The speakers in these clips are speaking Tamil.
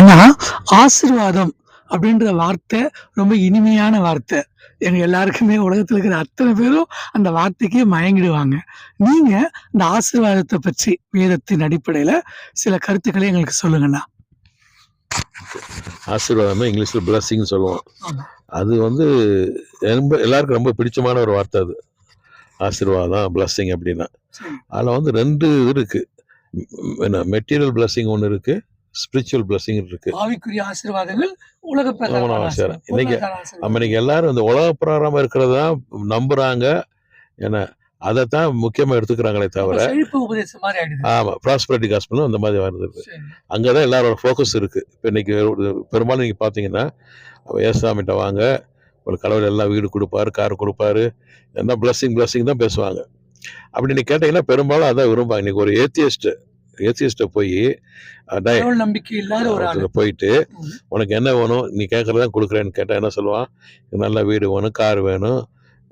ஆனா ஆசீர்வாதம் அப்படின்ற வார்த்தை ரொம்ப இனிமையான வார்த்தை. எங்க எல்லாருக்குமே உலகத்துல இருக்கிற அத்தனை பேரும் அந்த வார்த்தைக்கே மயங்கிடுவாங்க. நீங்க இந்த ஆசீர்வாதத்தை பற்றி வேதத்தின் அடிப்படையில சில கருத்துக்களை எங்களுக்கு சொல்லுங்கண்ணா ஆசீர்வாதம் இங்கிலீஷ்ல பிளஸ்ஸிங் சொல்லுவோம். அது வந்து ரொம்ப எல்லாருக்கும் ரொம்ப பிடிச்சமான ஒரு வார்த்தை அது. ஆசீர்வாதம் பிளஸ்ஸிங் அப்படின்னா. அதில் வந்து ரெண்டு இது இருக்கு. ம், என்ன மெட்டீரியல் பிளஸ்ஸிங் ஒன்று இருக்கு. ஸ்பிரிச்சுவல் பிளஸ்ஸிங் இருக்கு ஆவிக்குரிய ஆசீர்வாதங்கள் உலக ஆசீர்வாதம். சரி. இன்னைக்கு. நம்ம இன்னைக்கு எல்லாரும் இந்த உலக பிரகாரமா இருக்கிறதா நம்புறாங்க ஏன்னா அதைத்தான் முக்கியமா எடுத்துக்கிறாங்களே தவிர செழிப்பு உபதேசம் மாதிரி ஆயிடுது ஆமா ப்ராஸ்பரிட்டி காஸ்பலும் அந்த மாதிரி வருது சரி. அங்கதான் எல்லாரோட ஃபோக்கஸ் இருக்கு இப்போ இன்னைக்கு பெரும்பாலும் நீங்க பாத்தீங்கன்னா ஏசாமிட்ட வாங்க ஒரு கடவுள் எல்லாம் வீடு கொடுப்பாரு கார் கொடுப்பாரு என்ன பிளஸ்ஸிங் பிளஸ்ஸிங் தான் பேசுவாங்க அப்படி நீ கேட்டீங்கன்னா பெரும்பாலும் அதான் விரும்பாங்க இன்னைக்கு ஒரு ஏத்தியஸ்ட் ஏத்தியஸ்ட போய் நம்பிக்கை இல்லாத ஒரு ஆளு போயிட்டு. உனக்கு என்ன வேணும்? நீ கேட்கறதான் கொடுக்குறேன்னு கேட்டா என்ன சொல்லுவான்? நல்ல வீடு வேணும் கார் வேணும்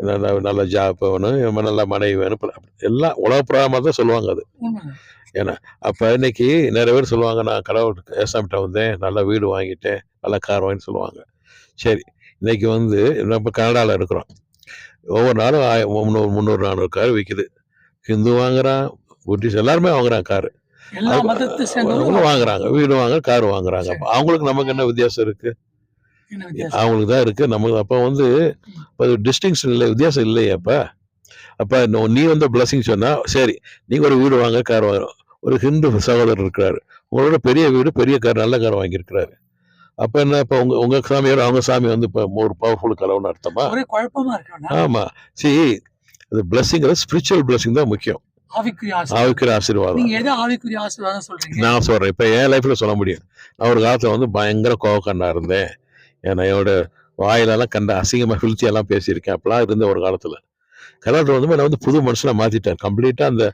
நல்ல நல்ல ஜாப் வேணும் நல்ல மனைவி வேணும். எல்லாம் உலகப்பிரகமாக தான் சொல்லுவாங்க அது. உண்மைங்க. அப்போ இன்னைக்கு நிறைய பேர் சொல்லுவாங்க நான் கடவுள் ஏசாமிட்ட வந்தேன் நல்ல வீடு வாங்கிட்டேன் நல்ல கார் வாங்கி சொல்லுவாங்க. சரி இன்னைக்கு வந்து நம்ம கனடாவில் இருக்கிறோம். ஒவ்வொரு நாளும் முந்நூறு முந்நூறு நானூறு கார் விற்குது ஹிந்து வாங்குறான் புத்திஸ்ட் எல்லாருமே வாங்குறான் கார். எல்லா மதத்தை சேர்ந்தவங்களும் வாங்குறாங்க வீடு வாங்க கார் வாங்குறாங்க. அவங்களுக்கு நமக்கு என்ன வித்தியாசம் இருக்கு? அவங்களுக்கு தான் இருக்கு. நமக்கு அப்போ வந்து டிஸ்டிங்ஷன் இல்லை வித்தியாசம் இல்லையே அப்ப. அப்ப நோ- வந்து பிளஸிங் சொன்னா சரி நீங்க ஒரு வீடு வாங்க கார் வாங்குறோம். ஒரு ஹிந்து சகோதரர் இருக்கிறாரு. உங்களோட பெரிய வீடு பெரிய கார் நல்ல கார் வாங்கியிருக்கிறாரு. அப்ப என்ன இப்ப உங்க உங்க சாமியார் அவங்க சாமி வந்து இப்ப ஒரு பவர்ஃபுல் கடவுள்னு அர்த்தமா? குழப்பமா இருக்கா ஆமா. சி இது பிளஸிங் ஸ்பிரிச்சுவல் பிளஸிங் தான் முக்கியம். ஆவிக்குரிய ஆசீர்வாதம். நீங்க எதை ஆவிக்குரிய ஆசீர்வாதம் சொல்றீங்க? நான் சொல்றேன். இப்ப என் லைஃப்ல சொல்ல முடியும். நான் ஒரு காலத்துல வந்து பயங்கர கோவக்கண்டா இருந்தேன். என்னோட வாயிலெல்லாம் கண்ட அசிங்கமா ஃபில்த்தி எல்லாம் பேசியிருக்கேன். அப்பெல்லாம் இருந்த ஒரு காலத்துல. கடவுள் வந்து என்ன வந்து புது மனுஷனா மாத்திட்டார். கம்ப்ளீட்டா அந்த.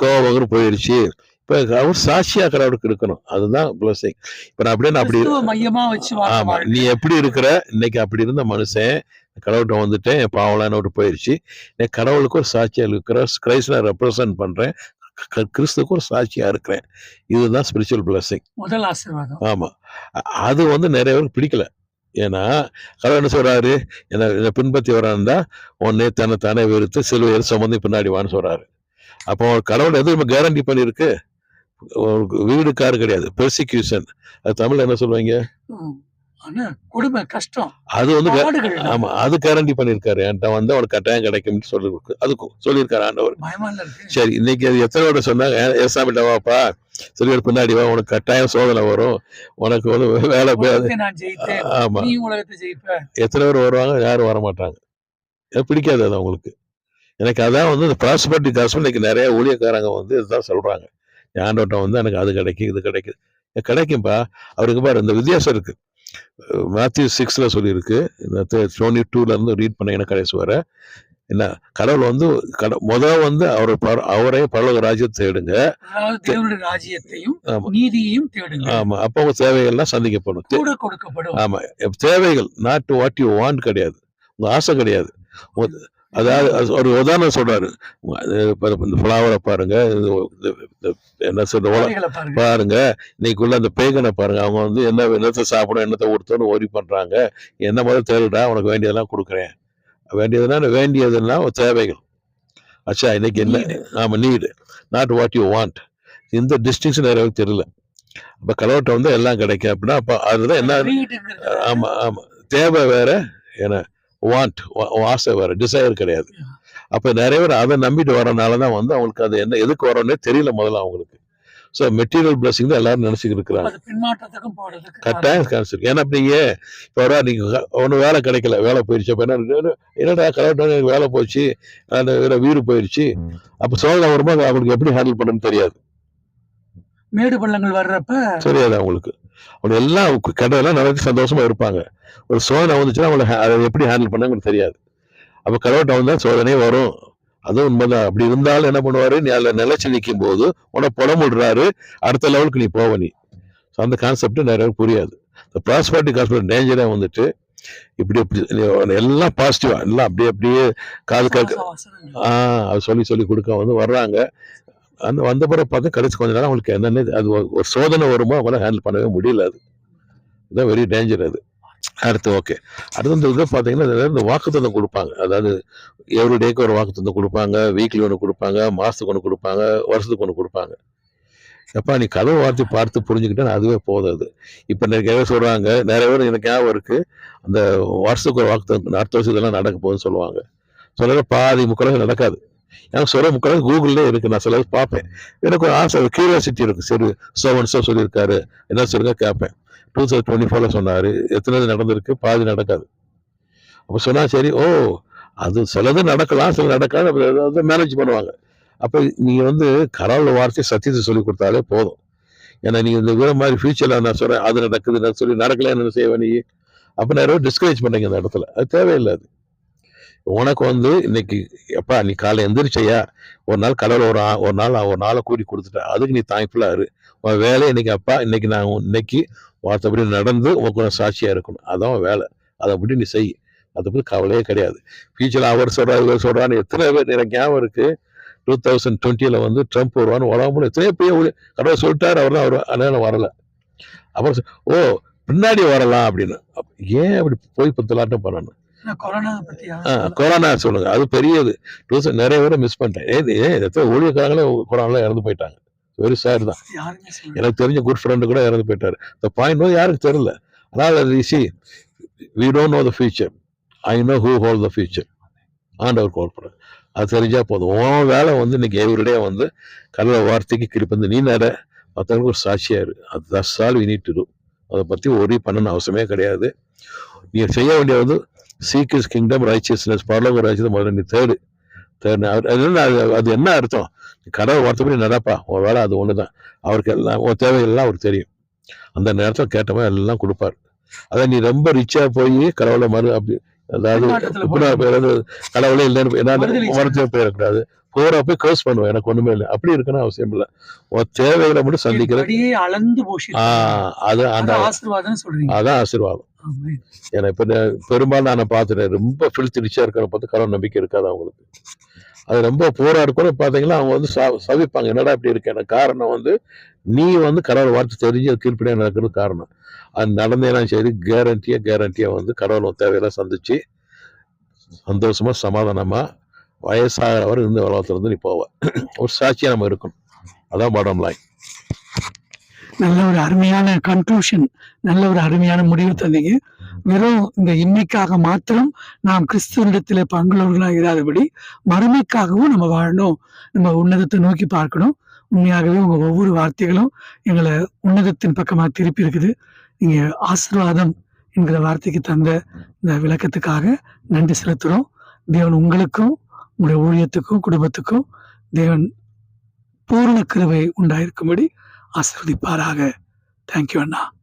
கோவம் போயிடுச்சு இப்ப அவர் சாட்சியா கடவுளுக்கு இருக்கணும். அதுதான் பிளஸிங் இப்ப நான் அப்படியே நான் அப்படி கிறிஸ்துவ மையமா வச்சு வாழ்க்கை ஆமா. வாழ்க்கை. நீ எப்படி இருக்கிற? இன்னைக்கு அப்படி இருந்த மனுஷன் கடவுள்கிட்ட வந்துட்டேன் என் பாவலான்னு விட்டு போயிடுச்சு நான் கடவுளுக்கு ஒரு சாட்சியா இருக்கிற கிரைஸ்ட ரெப்ரசன்ட் பண்றேன் க- கிறிஸ்துக்கு ஒரு சாட்சியா இருக்கிறேன். இதுதான் ஸ்பிரிச்சுவல் பிளஸிங் முதல் ஆசீர்வாதம். ஆமா. அ- அது வந்து நிறைய பேருக்கு பிடிக்கல. ஏன்னா கடவுள் என்ன சொல்றாரு? என்ன என்னை பின்பற்றி வரான்டா உன்னை தன்னை தானே வெறுத்து சிலுவையில் சுமந்து பின்னாடி வான்னு சொல்றாரு. அப்போ கடவுள் எதுவும் கேரண்டி பண்ணியிருக்கு? வீடு கார் கிடையாது. பெர்சிக்யூஷன் அது தமிழ்ல என்ன சொல்லுவாங்க? கொடுமை கஷ்டம். அது வந்து ஆமா அது கேரண்டி பண்ணியிருக்காரு. என்கிட்ட வந்து அவனுக்கு கட்டாயம் கிடைக்கும்னு சொல்லி அது சொல்லியிருக்காரு ஆண்டவர். சரி இன்னைக்கு அது எத்தனை பேர் சொன்னாங்க "ஏ- ஏசாமிட்ட வாப்பா சிறுவர் பின்னாடி வா உனக்கு கட்டாயம் சோதனை வரும். உனக்கு வந்து வேலை ஆமா. எத்தனை பேர் வருவாங்க? யாரும் வர மாட்டாங்க பிடிக்காது அது அவங்களுக்கு. எனக்கு அதான் வந்து இந்த ப்ராஸ்பர்ட்டி காசு இன்னைக்கு நிறைய ஊழியக்காரங்க வந்து இதுதான் சொல்றாங்க. ஆண்டோட்டம் வந்து எனக்கு அது கிடைக்கும் இது எனக்கு கிடைக்கும்பா. அவருக்கு பாரு இந்த வித்தியாசம் இருக்கு. மேத்யூ சிக்ஸ்ல சொல்லியிருக்கு. இந்த டுவெண்ட்டி டூல இருந்து ரீட் பண்ணீங்கன்னா கடைசி வர. என்ன கடவுள் வந்து கட முத வந்து அவர் அவரே பரலோக ராஜ்யத்தை தேடுங்க. ராஜ்யத்தையும் நீதியையும் தேடுங்க. ஆமா. அப்போ உங்க தேவைகள்லாம் சந்திக்கப்படும். தே- கூட கொடுக்கப்படும். ஆமா. இப்ப தேவைகள் நாட் வாட் யூ வாண்ட் கிடையாது. உங்க ஆசை கிடையாது. அதாவது அது ஒரு உதாரணம் சொல்றாரு. இந்த ஃபிளவரை பாருங்க என்ன சொல்ற பாருங்க. இன்னைக்குள்ள அந்த பேகனை பாருங்க அவங்க வந்து என்ன என்னத்தை சாப்பிடும் என்னத்தை கொடுத்தோன்னு ஓரி பண்றாங்க. என்ன முதல்ல தேடுடா உனக்கு வேண்டியதெல்லாம் கொடுக்குறேன். வேண்டியதுன்னா வேண்டியதுன்னா தேவைகள். அச்சா இன்னைக்கு என்ன Need. ஆமா need. Not what you want இந்த டிஸ்டிங்ஷன் நிறைய தெரியல. அப்ப கடவுள்கிட்ட வந்து எல்லாம் கிடைக்கும் அப்படின்னா அப்ப அதுதான் என்ன வீடுங்கிறது. ஆமா ஆமா. தேவை வேற என்ன வாண்ட் ஆசை வேற டிசைர் கிடையாது. அப்ப நிறைய பேர் அதை நம்பிட்டு வரனால தான் வந்து அவங்களுக்கு அது என்ன எதுக்கு வரோன்னே தெரியல முதல்ல அவங்களுக்கு. ஸோ மெட்டீரியல் பிளஸிங் தான் எல்லாரும் நினைச்சுக்கிட்டு இருக்கிறாங்க. கட்டாயம் கான்செப்ட் ஏன்னா அப்படி ஏன் இப்போ வரா நீங்க ஒன்றும் வேலை கிடைக்கல வேலை போயிடுச்சு அப்போ என்ன என்னடா கரெக்டாக எனக்கு வேலை போச்சு அந்த வேற வீடு போயிடுச்சு அப்போ சோதனை வரும்போது அவங்களுக்கு எப்படி ஹேண்டில் பண்ணணும்னு தெரியாது. மேடு பள்ளங்கள் வர்றப்ப தெரியாது அவங்களுக்கு. அவங்க எல்லாம் கடவுளாம் நடத்தி சந்தோஷமா இருப்பாங்க. ஒரு சோதனை வந்துச்சுன்னா அவங்களை அதை எப்படி ஹேண்டில் பண்ண தெரியாது. அப்போ கடவுள்கிட்ட வந்தா சோதனையே வரும். அதுவும் உண்மைதான். அப்படி இருந்தாலும் என்ன பண்ணுவாரு? நீ அதில் நிலைச்சு நிற்கும் போது உன புடமுடுறாரு. அடுத்த லெவலுக்கு நீ போவ நீ. So அந்த கான்செப்ட் நிறைய புரியாது. இந்த ப்ராஸ்பரிட்டி கான்செப்ட் டேஞ்சரே வந்துட்டு இப்படி இப்படி எல்லாம் பாசிட்டிவா எல்லாம் அப்படியே அப்படியே காது வாசனங்கள். ஆஹ் அது சொல்லி சொல்லி கொடுக்க வந்து வர்றாங்க. அந்த வந்த பிறகு பார்த்தா கடைசி கொஞ்ச நேரம் அவங்களுக்கு என்னென்ன அது ஒரு- சோதனை வருமோ அவங்களால ஹேண்டில் பண்ணவே முடியல அது. இதுதான் வெரி டேஞ்சர் அது. அடுத்து ஓகே அடுத்து இந்த இதில் பார்த்தீங்கன்னா இந்த வாக்குத்தந்தம் கொடுப்பாங்க. அதாவது எவ்ரி டேக்கு ஒரு வாக்குத்தந்தம் கொடுப்பாங்க வீக்லி ஒன்று கொடுப்பாங்க மாதத்துக்கு ஒன்று கொடுப்பாங்க வருஷத்துக்கு ஒன்று கொடுப்பாங்க. எப்பா நீ கதவு வார்த்தை பார்த்து புரிஞ்சுக்கிட்டா அதுவே போதும் அது. இப்போ நிறைய பேர் சொல்கிறாங்க நிறைய பேர் எனக்கு ஞாபகம் இருக்குது அந்த வருஷத்துக்கு ஒரு வாக்குத்தந்தம் அடுத்த வருஷம் இதெல்லாம் நடக்க போகுதுன்னு சொல்லுவாங்க. சொல்லுற பாதி முக்கால் நடக்காது. எனக்கு சொல்ல முக்கால் கூகுள்லேயே இருக்குது நான் சில பார்ப்பேன். எனக்கு ஒரு ஆசை கியூரியாசிட்டி இருக்குது சரி சோவன்ஸோ சொல்லியிருக்காரு. என்ன சொல்லுங்க கேட்பேன். டூ தௌசண்ட் டுவெண்ட்டி ஃபோரில் சொன்னார். எத்தனை நடந்திருக்கு? பாதி நடக்காது. அப்போ சொன்னால் சரி ஓ அது சிலது நடக்கலாம் சில நடக்காது. அப்ப ஏதாவது மேனேஜ் பண்ணுவாங்க. அப்போ நீங்கள் வந்து கடவுள் வார்த்தை சத்தியத்தை சொல்லி கொடுத்தாலே போதும். ஏன்னா நீங்கள் இந்த விவரம் மாதிரி ஃபியூச்சரில் நான் சொல்கிறேன் அது நடக்குது நான் சொல்லி நடக்கலன்னு என்ன செய்வேன் நீ. அப்போ நிறைய டிஸ்கரேஜ் பண்ணுறீங்க அந்த இடத்துல. அது தேவையில்லை அது உனக்கு வந்து இன்னைக்கு எப்பா நீ காலை எந்திரிச்சையா? ஒரு நாள் கடவுள் ஒரு ஒரு நாள் ஒரு நாளை கூடி கொடுத்துட்டேன். அதுக்கு நீ தாய்ப்புலாக இரு. உன் வேலை இன்னைக்கு அப்பா இன்னைக்கு நான் இன்னைக்கு வார்த்தைப்படி நடந்து உனக்கு நான் சாட்சியாக இருக்கணும். அதான் வேலை. அதை அப்படி நீ செய். அதை பற்றி கவலையே கிடையாது. ஃபியூச்சரில் அவர் சொல்கிறார் இவர் சொல்கிறான்னு எத்தனை பேர் எனக்கு ஞாபகம் இருக்குது டூ தௌசண்ட் டுவெண்ட்டியில் வந்து ட்ரம்ப் வருவான்னு உலகம் எத்தனையோ பேர் கடவுள் சொல்லிட்டாரு அவர் தான் அவர் அதனால வரல. அப்புறம் ஓ பின்னாடி வரலாம் அப்படின்னு. ஏன் அப்படி போய் பத்தலாட்டம் பண்ணணும்? கொரோனா சொல்லுங்க. அது பெரியது. டூ நிறைய பேரை மிஸ் பண்ணிட்டேன். ஏன் எத்தனை ஊழியக்காரங்களே கொரோனால இறந்து போயிட்டாங்க. வெரி சேர் தான். எனக்கு தெரிஞ்ச குட் ஃப்ரெண்டு கூட இறந்து போயிட்டாரு. இந்த பாயிண்ட் வந்து யாருக்கு தெரியல. ஆனால் அது see we don't know the future I know who hold the future ஆண்டவர் கோல் பண்ணுறது அது தெரிஞ்சா போதும். உன் வேலை வந்து இன்னைக்கு எவ்ரிடே வந்து கடல வார்த்தைக்கு கிருப்பந்து நீ நட மற்றவங்களுக்கு ஒரு சாட்சியா இரு. அது thus all we need to do அதை பற்றி ஒரே பண்ணணும் அவசியமே கிடையாது. நீ செய்ய வேண்டிய வந்து சீக் இஸ் கிங்டம் ரைச்சியஸ்னஸ் பரலோக ராஜ்யத்தை முதல்ல நீ தேடு தேடு அது அது என்ன அர்த்தம்? கடவுள் வார்த்தைப்படி நடப்பா? உன் வேலை அது ஒன்று தான் அவருக்கு எல்லாம் உன் தேவையெல்லாம் அவருக்கு தெரியும். அந்த நேரத்தில் கேட்டவன் எல்லாம் கொடுப்பாரு. அதை நீ ரொம்ப ரிச்சா போய் கடவுளை மறு அப்படி அதாவது கடவுளே இல்லைன்னு என்ன மறுதலிச்சு. மருத்துவ போயிடக்கூடாது. போற போய் கேர்ஸ் பண்ணுவேன். எனக்கு ஒண்ணுமே இல்லை. அப்படி இருக்கணும் அவசியம் இல்லை. உன் தேவைகளை மட்டும் சந்திக்கிற படியே அளந்து போஷி ஆஹ் அது அந்த அதான் ஆசீர்வாதம். ஏன்னா இப்ப நான் பெரும்பாலும் நான் பார்த்துட்டேன். ரொம்ப ஃபில்த்திரிச்சா இருக்கிற பார்த்து கடவுள் நம்பிக்கை இருக்காது அவங்களுக்கு? அது ரொம்ப போரா இருக்கணும் பாத்தீங்கன்னா அவங்க வந்து ச- சவிப்பாங்க. என்னடா இப்படி இருக்கேன் காரணம் வந்து நீ வந்து கடவுள் வார்த்தை தெரிஞ்சு அது கீழ்ப்படியாக நடக்கிறது காரணம். அது நடந்தேனா சரி கேரண்டியா கேரண்டியா வந்து கடவுள் தேவையெல்லாம் சந்திச்சு சந்தோஷமா சமாதானமா வயசாகிறவர் இந்த உலகத்துல இருந்து நீ போவ. ஒரு சாட்சியா நம்ம இருக்கணும். அதான் பாடம் லைன் நல்ல ஒரு அருமையான கன்க்ளூஷன் நல்ல ஒரு அருமையான முடிவு தந்தீங்க. வெறும் இந்த இன்னைக்காக மாத்திரம் நாம் கிறிஸ்துவனிடத்தில் பங்குள்ளவர்களாக இராதபடி மறுமைக்காகவும் நம்ம வாழணும். நம்ம உன்னதத்தை நோக்கி பார்க்கணும். உண்மையாகவே உங்கள் ஒவ்வொரு வார்த்தைகளும் எங்களை உன்னதத்தின் பக்கமாக திருப்பி இருக்குது. நீங்கள் ஆசீர்வாதம் என்கிற வார்த்தைக்கு தந்த இந்த விளக்கத்துக்காக நன்றி செலுத்துகிறோம் தேவன் உங்களுக்கும் உங்களுடைய ஊழியத்துக்கும் குடும்பத்துக்கும் தேவன் பூரண கருவை உண்டாயிருக்கும்படி ஆசிர்வதிப்பாராக. தேங்க்யூ அண்ணா.